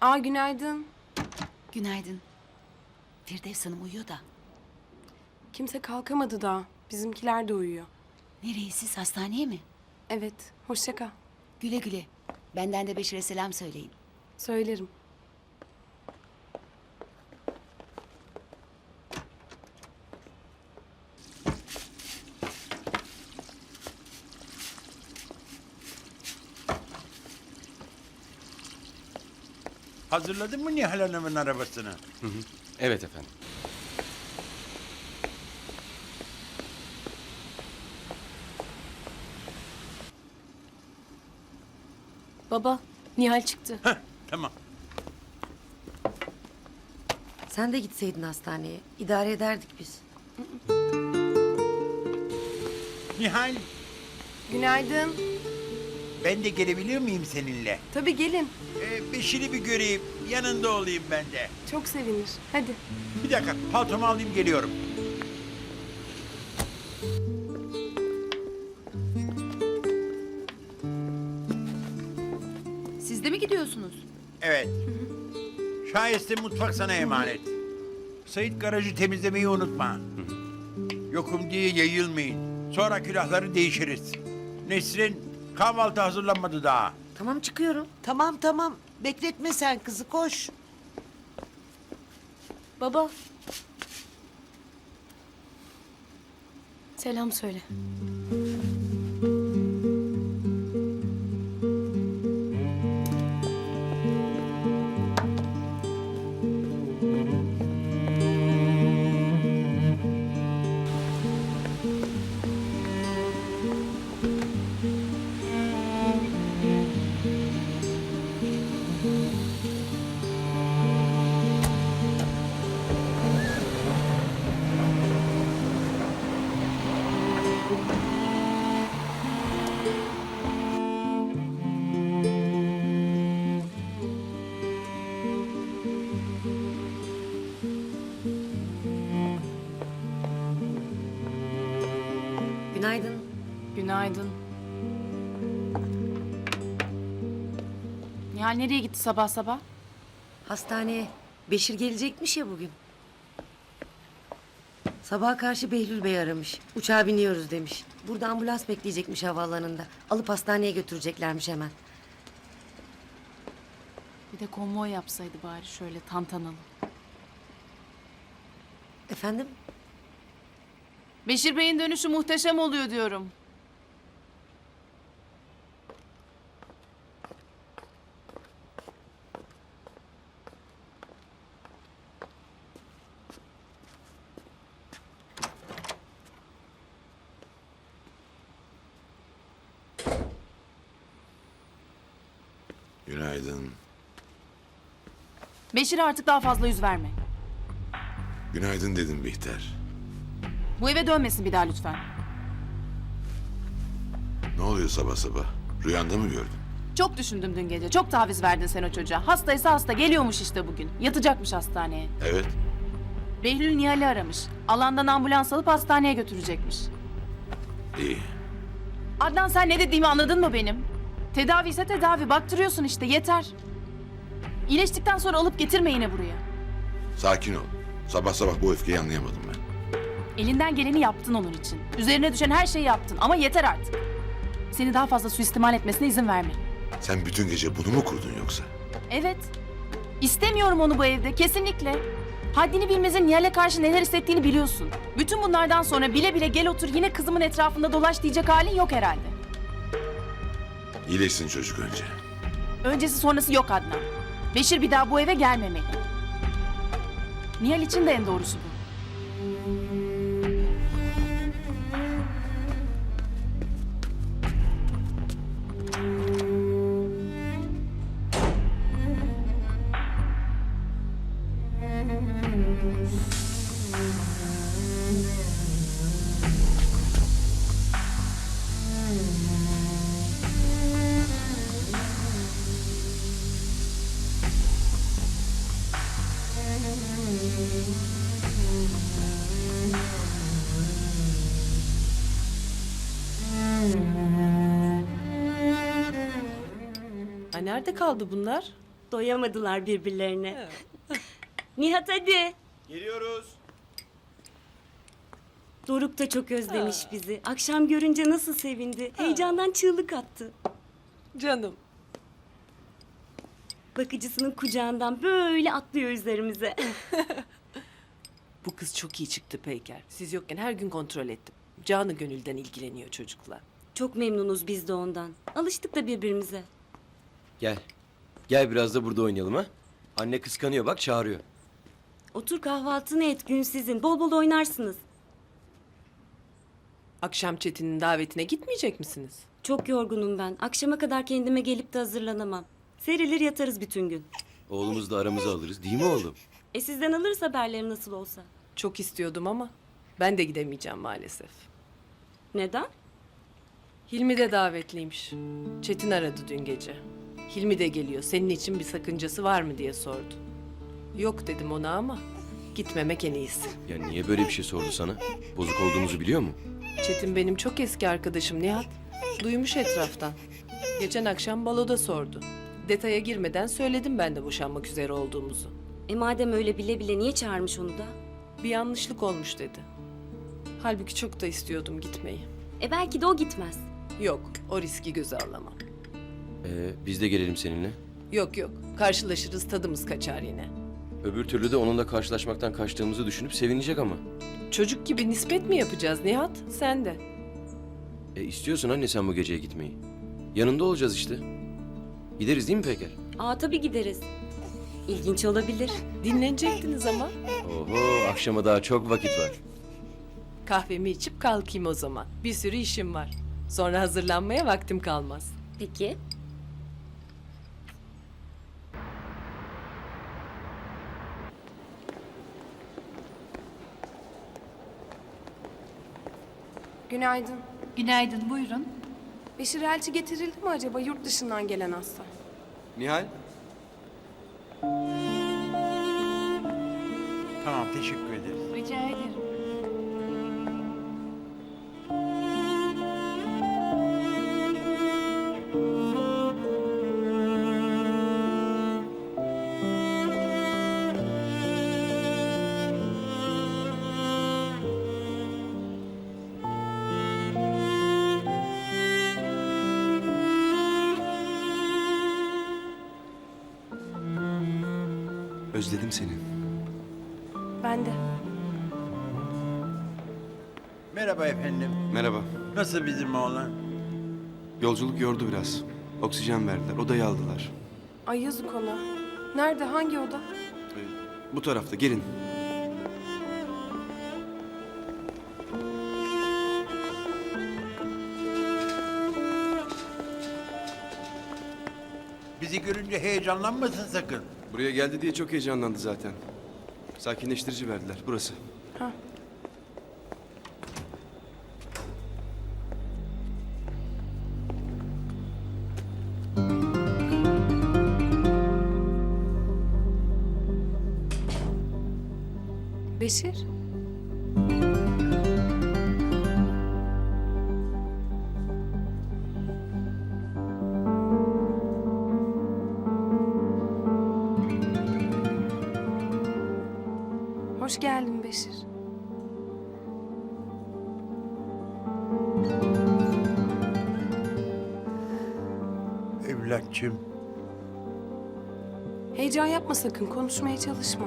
Aa günaydın. Günaydın. Firdevs Hanım uyuyor da. Kimse kalkamadı daha. Bizimkiler de uyuyor. Nereye siz hastaneye mi? Evet, hoşça kal. Güle güle. Benden de Beşir'e selam söyleyin. Söylerim. Hazırladın mı Nihal Hanım'ın arabasını? Evet efendim. Baba, Nihal çıktı. Heh, tamam. Sen de gitseydin hastaneye. İdare ederdik biz. Nihal, Günaydın. Ben de gelebiliyor muyum seninle? Tabii gelin. Ee, Beşir'i bir göreyim, yanında olayım ben de. Çok sevinir. Hadi. Bir dakika, paltomu alayım geliyorum. Siz de mi gidiyorsunuz? Evet. Şayeste mutfak sana emanet. Sait garajı temizlemeyi unutma. Yokum diye yayılmayın. Sonra külahları değişiriz. Nesrin, kahvaltı hazırlanmadı daha. Tamam çıkıyorum. Tamam tamam. Bekletme sen kızı koş. Baba. Selam söyle. Günaydın. Günaydın. Nihal nereye gitti sabah sabah? Hastaneye. Beşir gelecekmiş ya bugün. Sabaha karşı Behlül Bey aramış. Uçağa biniyoruz demiş. Burada ambulans bekleyecekmiş havaalanında. Alıp hastaneye götüreceklermiş hemen. Bir de konvoy yapsaydı bari şöyle tantanalı. Efendim? Beşir Bey'in dönüşü muhteşem oluyor diyorum. Günaydın. Beşir artık daha fazla yüz verme. Günaydın dedim Bihter. Bu eve dönmesin bir daha lütfen. Ne oluyor sabah sabah? Rüyanda mı gördün? Çok düşündüm dün gece. Çok taviz verdin sen o çocuğa. Hastaysa hasta. Geliyormuş işte bugün. Yatacakmış hastaneye. Evet. Behlül Nihal'i aramış. Alandan ambulans alıp hastaneye götürecekmiş. iyi. Adnan sen ne dediğimi anladın mı benim? Tedavi ise tedavi. Baktırıyorsun işte yeter. İyileştikten sonra alıp getirme yine buraya. Sakin ol. Sabah sabah bu öfkeyi anlayamadım ben. Elinden geleni yaptın onun için. Üzerine düşen her şeyi yaptın ama yeter artık. Seni daha fazla suistimal etmesine izin verme. Sen bütün gece bunu mu kurdun yoksa? Evet. İstemiyorum onu bu evde kesinlikle. Haddini bilmezin Nihal'e karşı neler hissettiğini biliyorsun. Bütün bunlardan sonra bile bile gel otur yine kızımın etrafında dolaş diyecek halin yok herhalde. İyileşsin çocuk önce. Öncesi sonrası yok Adnan. Beşir bir daha bu eve gelmemeli. Nihal için de en doğrusu bu. Ay nerede kaldı bunlar? Doyamadılar birbirlerine. Nihat hadi. Geliyoruz. Doruk da çok özlemiş bizi. Akşam görünce nasıl sevindi. Heyecandan çığlık attı. Canım. Bakıcısının kucağından böyle atlıyor üzerimize. Bu kız çok iyi çıktı Peyker. Siz yokken her gün kontrol ettim. Canı gönülden ilgileniyor çocukla. Çok memnunuz biz de ondan. Alıştık da birbirimize. Gel. Gel biraz da burada oynayalım ha. Anne kıskanıyor bak çağırıyor. Otur kahvaltını et gün sizin. Bol bol oynarsınız. Akşam Çetin'in davetine gitmeyecek misiniz? Çok yorgunum ben. Akşama kadar kendime gelip de hazırlanamam. Serilir yatarız bütün gün. Oğlumuzu da aramıza alırız değil mi oğlum? E sizden alırız haberleri nasıl olsa. Çok istiyordum ama ben de gidemeyeceğim maalesef. Neden? Hilmi de davetliymiş. Çetin aradı dün gece. Hilmi de geliyor. Senin için bir sakıncası var mı diye sordu. Yok dedim ona ama gitmemek en iyisi. Ya niye böyle bir şey sordu sana? Bozuk olduğumuzu biliyor mu? Çetin benim çok eski arkadaşım Nihat. Duymuş etraftan. Geçen akşam baloda sordu. Detaya girmeden söyledim ben de boşanmak üzere olduğumuzu. E madem öyle bile bile niye çağırmış onu da? Bir yanlışlık olmuş dedi. Halbuki çok da istiyordum gitmeyi. E belki de o gitmez. Yok, o riski göze alamam. Ee, biz de gelelim seninle. Yok yok, karşılaşırız tadımız kaçar yine. Öbür türlü de onunla karşılaşmaktan kaçtığımızı düşünüp sevinecek ama. Çocuk gibi nispet mi yapacağız Nihat? Sen de. E istiyorsun anne sen bu geceye gitmeyi. Yanında olacağız işte. Gideriz değil mi Peker? Aa tabii gideriz. İlginç olabilir. Dinlenecektiniz ama. Oho akşama daha çok vakit var. Kahvemi içip kalkayım o zaman. Bir sürü işim var. Sonra hazırlanmaya vaktim kalmaz. Peki. Günaydın. Günaydın buyurun. Beşir Elçi getirildi mi acaba yurt dışından gelen hasta? Nihal? Tamam teşekkür Özledim seni. Ben de. Merhaba efendim. Merhaba. Nasıl bizim oğlan? Yolculuk yordu biraz. Oksijen verdiler. Odayı aldılar. Ay yazık ona. Nerede? Hangi oda? Bu tarafta gelin. Bizi görünce heyecanlanmasın sakın. Buraya geldi diye çok heyecanlandı zaten. Sakinleştirici verdiler. Burası. Ha. Beşir. Evlatçım. Heyecan yapma sakın, konuşmaya çalışma.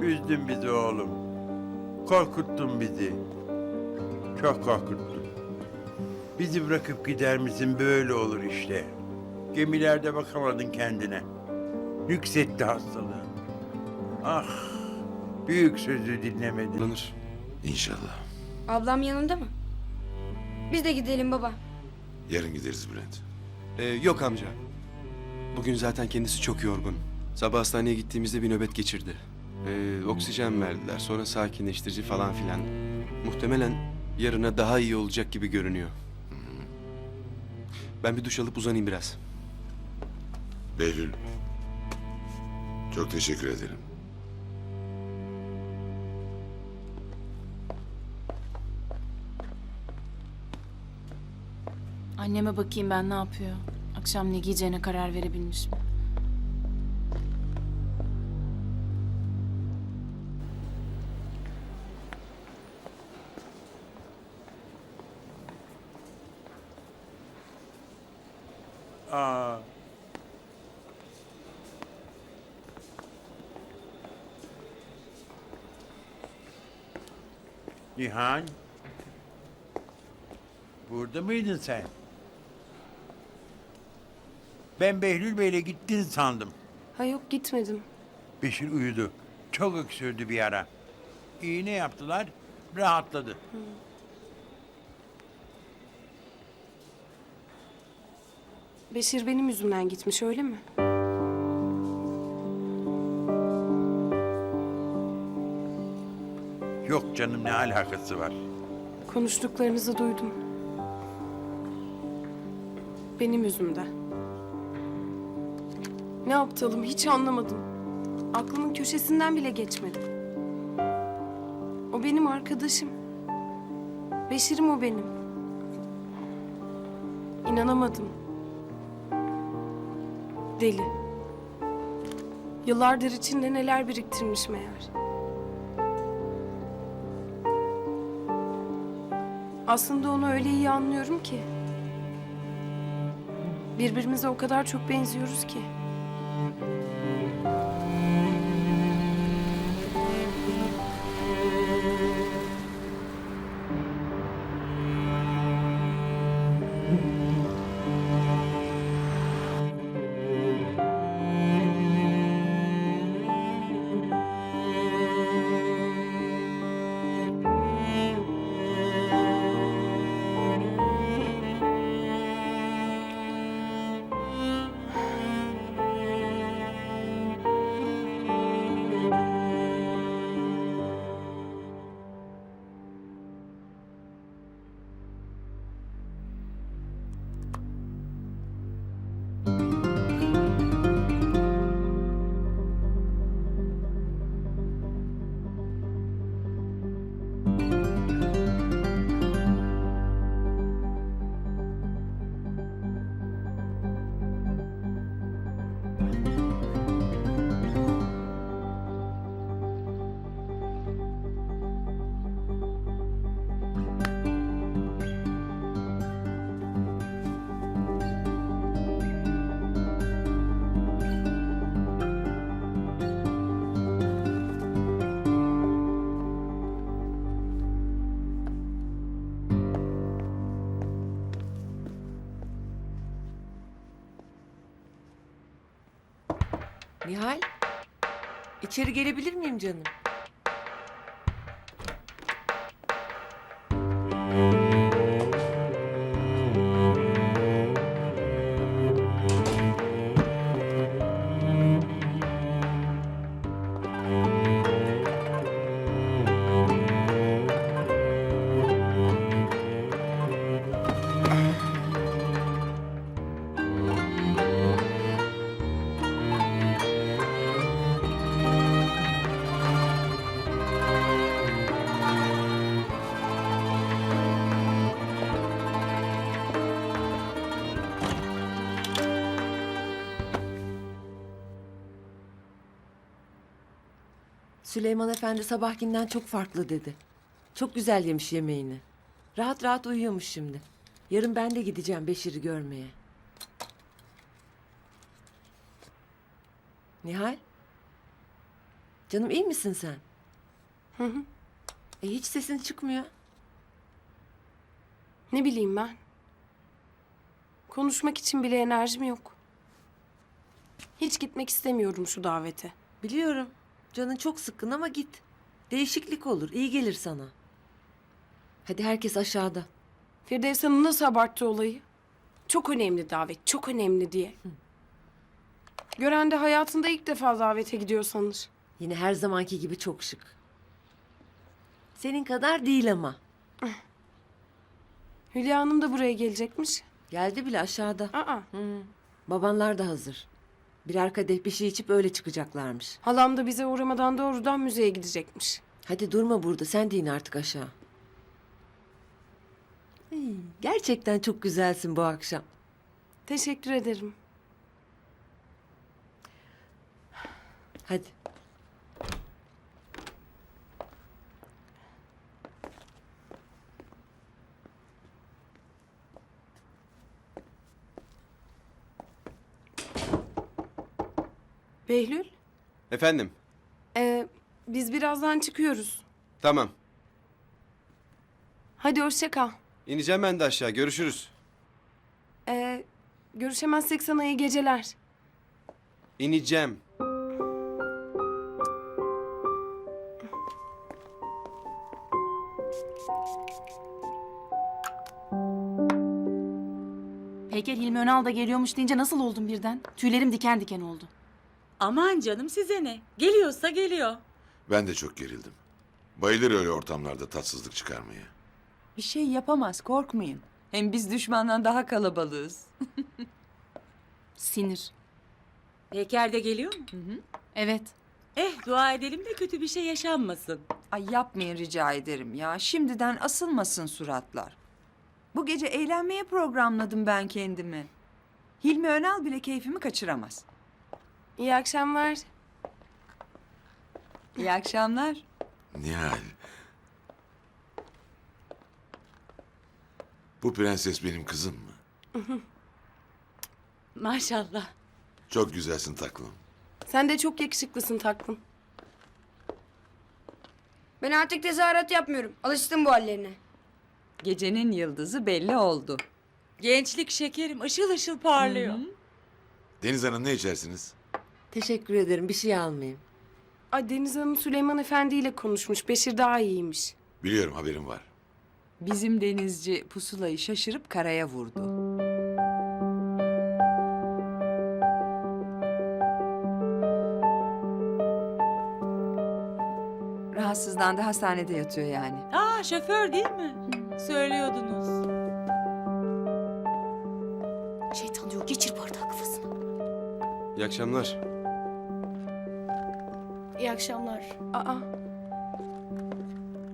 Üzdün bizi oğlum. Korkuttun bizi. Çok korkuttun. Bizi bırakıp gider misin böyle olur işte. Gemilerde bakamadın kendine. Yüksetti hastalığın. Ah, büyük sözü dinlemedin. İnşallah. Ablam yanında mı? Biz de gidelim baba. Yarın gideriz Bülent. Ee, yok amca. Bugün zaten kendisi çok yorgun. Sabah hastaneye gittiğimizde bir nöbet geçirdi. Ee, oksijen verdiler. Sonra sakinleştirici falan filan. Muhtemelen yarına daha iyi olacak gibi görünüyor. Ben bir duş alıp uzanayım biraz. Behlül. Çok teşekkür ederim. Anneme bakayım ben ne yapıyor. Akşam ne giyeceğine karar verebilmiş mi? Aa. Nihan. Burada mıydın sen? Ben Behlül Bey'le gittin sandım. Ha yok gitmedim. Beşir uyudu. Çok öksürdü bir ara. İğne yaptılar, rahatladı. Beşir benim yüzümden gitmiş öyle mi? Yok canım ne alakası var? Konuştuklarınızı duydum. Benim yüzümden. Ne aptalım hiç anlamadım. Aklımın köşesinden bile geçmedi. O benim arkadaşım. Beşir'im o benim. İnanamadım. Deli. Yıllardır içinde neler biriktirmiş meğer. Aslında onu öyle iyi anlıyorum ki. Birbirimize o kadar çok benziyoruz ki. Nihal, içeri gelebilir miyim canım? Süleyman Efendi sabahkinden çok farklı dedi. Çok güzel yemiş yemeğini. Rahat rahat uyuyormuş şimdi. Yarın ben de gideceğim Beşir'i görmeye. Nihal? Canım iyi misin sen? Hı hı. E hiç sesin çıkmıyor. Ne bileyim ben. Konuşmak için bile enerjim yok. Hiç gitmek istemiyorum şu davete. Biliyorum. Canın çok sıkkın ama git. Değişiklik olur. iyi gelir sana. Hadi herkes aşağıda. Firdevs Hanım nasıl abarttı olayı? Çok önemli davet, çok önemli diye. Gören de hayatında ilk defa davete gidiyor sanır. Yine her zamanki gibi çok şık. Senin kadar değil ama. Hülya Hanım da buraya gelecekmiş. Geldi bile aşağıda. Aa, Babanlar da hazır. Birer kadeh bir şey içip öyle çıkacaklarmış. halam da bize uğramadan doğrudan müzeye gidecekmiş. Hadi durma burada. Sen de in artık aşağı. Hey, gerçekten çok güzelsin bu akşam. Teşekkür ederim. Hadi. Behlül, Efendim? ee, biz birazdan çıkıyoruz. Tamam. Hadi hoşça kal. İneceğim ben de aşağı. Görüşürüz. Ee, görüşemezsek sana iyi geceler. İneceğim. Peyker Hilmi Önal da geliyormuş deyince nasıl oldum birden? Tüylerim diken diken oldu. Aman canım size ne? Geliyorsa geliyor. Ben de çok gerildim. Bayılır öyle ortamlarda tatsızlık çıkarmaya. Bir şey yapamaz korkmayın. Hem biz düşmandan daha kalabalığız. Sinir. Peker de geliyor mu? Evet. Eh dua edelim de kötü bir şey yaşanmasın. Ay yapmayın rica ederim ya. Şimdiden asılmasın suratlar. Bu gece eğlenmeye programladım ben kendimi. Hilmi Önal bile keyfimi kaçıramaz. İyi akşamlar. İyi akşamlar. Nihal. Bu prenses benim kızım mı? Maşallah. Çok güzelsin taklım. Sen de çok yakışıklısın taklım. Ben artık tezahürat yapmıyorum. Alıştım bu hallerine. Gecenin yıldızı belli oldu. Gençlik şekerim ışıl ışıl parlıyor. Deniz Hanım ne içersiniz? Teşekkür ederim. Bir şey almayayım. Ay Deniz Hanım Süleyman Efendi ile konuşmuş. Beşir daha iyiymiş. Biliyorum haberim var. Bizim denizci pusulayı şaşırıp karaya vurdu. Rahatsızlandı hastanede yatıyor yani. Aa şoför değil mi? Söylüyordunuz. Şeytan diyor geçir bardağı kafasına. İyi akşamlar. İyi akşamlar. Aa,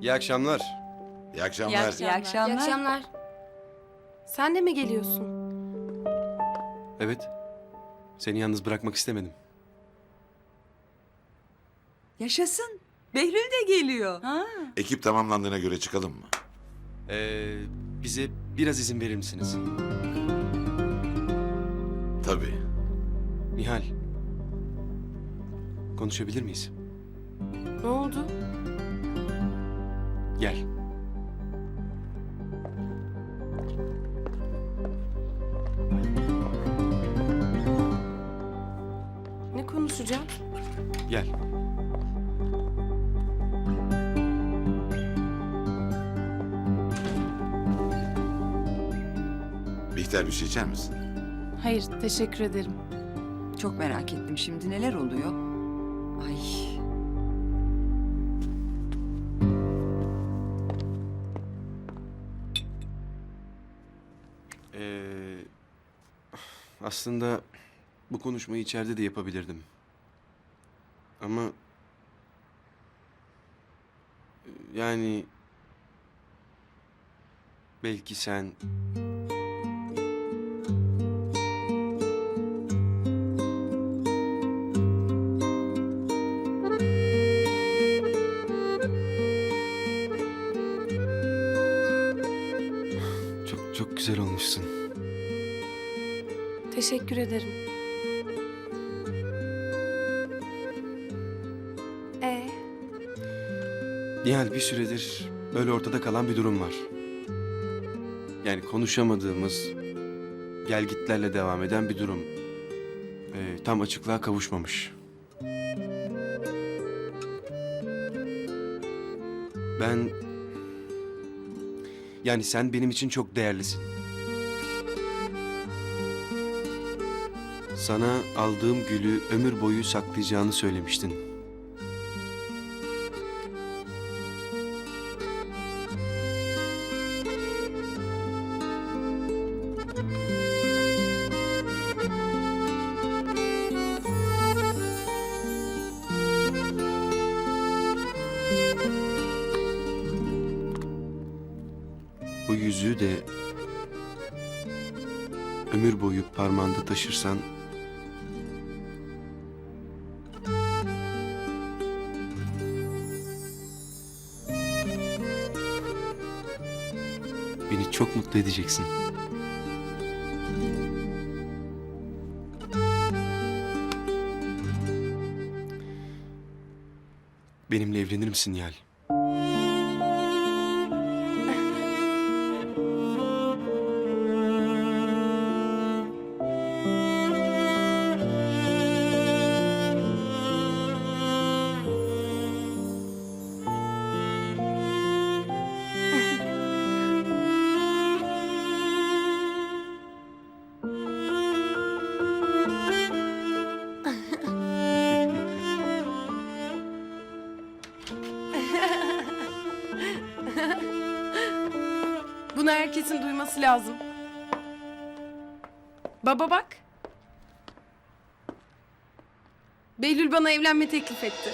İyi akşamlar. İyi akşamlar. İyi akşamlar. sen de mi geliyorsun? Evet. Seni yalnız bırakmak istemedim. Yaşasın. Behlül de geliyor. Ha. Ekip tamamlandığına göre çıkalım mı? Ee, bize biraz izin verir misiniz? Tabii. Nihal. Konuşabilir miyiz? Ne oldu? Gel. Ne konuşacağız? Gel. Bihter bir şey içer misin? Hayır, teşekkür ederim. Çok merak ettim şimdi neler oluyor? Aslında bu konuşmayı içeride de yapabilirdim. Ama yani belki sen çok çok güzel olmuşsun. Teşekkür ederim. Ee, Nihal bir süredir böyle ortada kalan bir durum var. Yani konuşamadığımız, gelgitlerle devam eden bir durum. Ee, tam açıklığa kavuşmamış. Ben... Yani sen benim için çok değerlisin. Sana aldığım gülü ömür boyu saklayacağını söylemiştin. Bu yüzüğü de ömür boyu parmağında taşırsan beni çok mutlu edeceksin. Benimle evlenir misin Nihal? Bunu herkesin duyması lazım. Baba bak. Behlül bana evlenme teklif etti.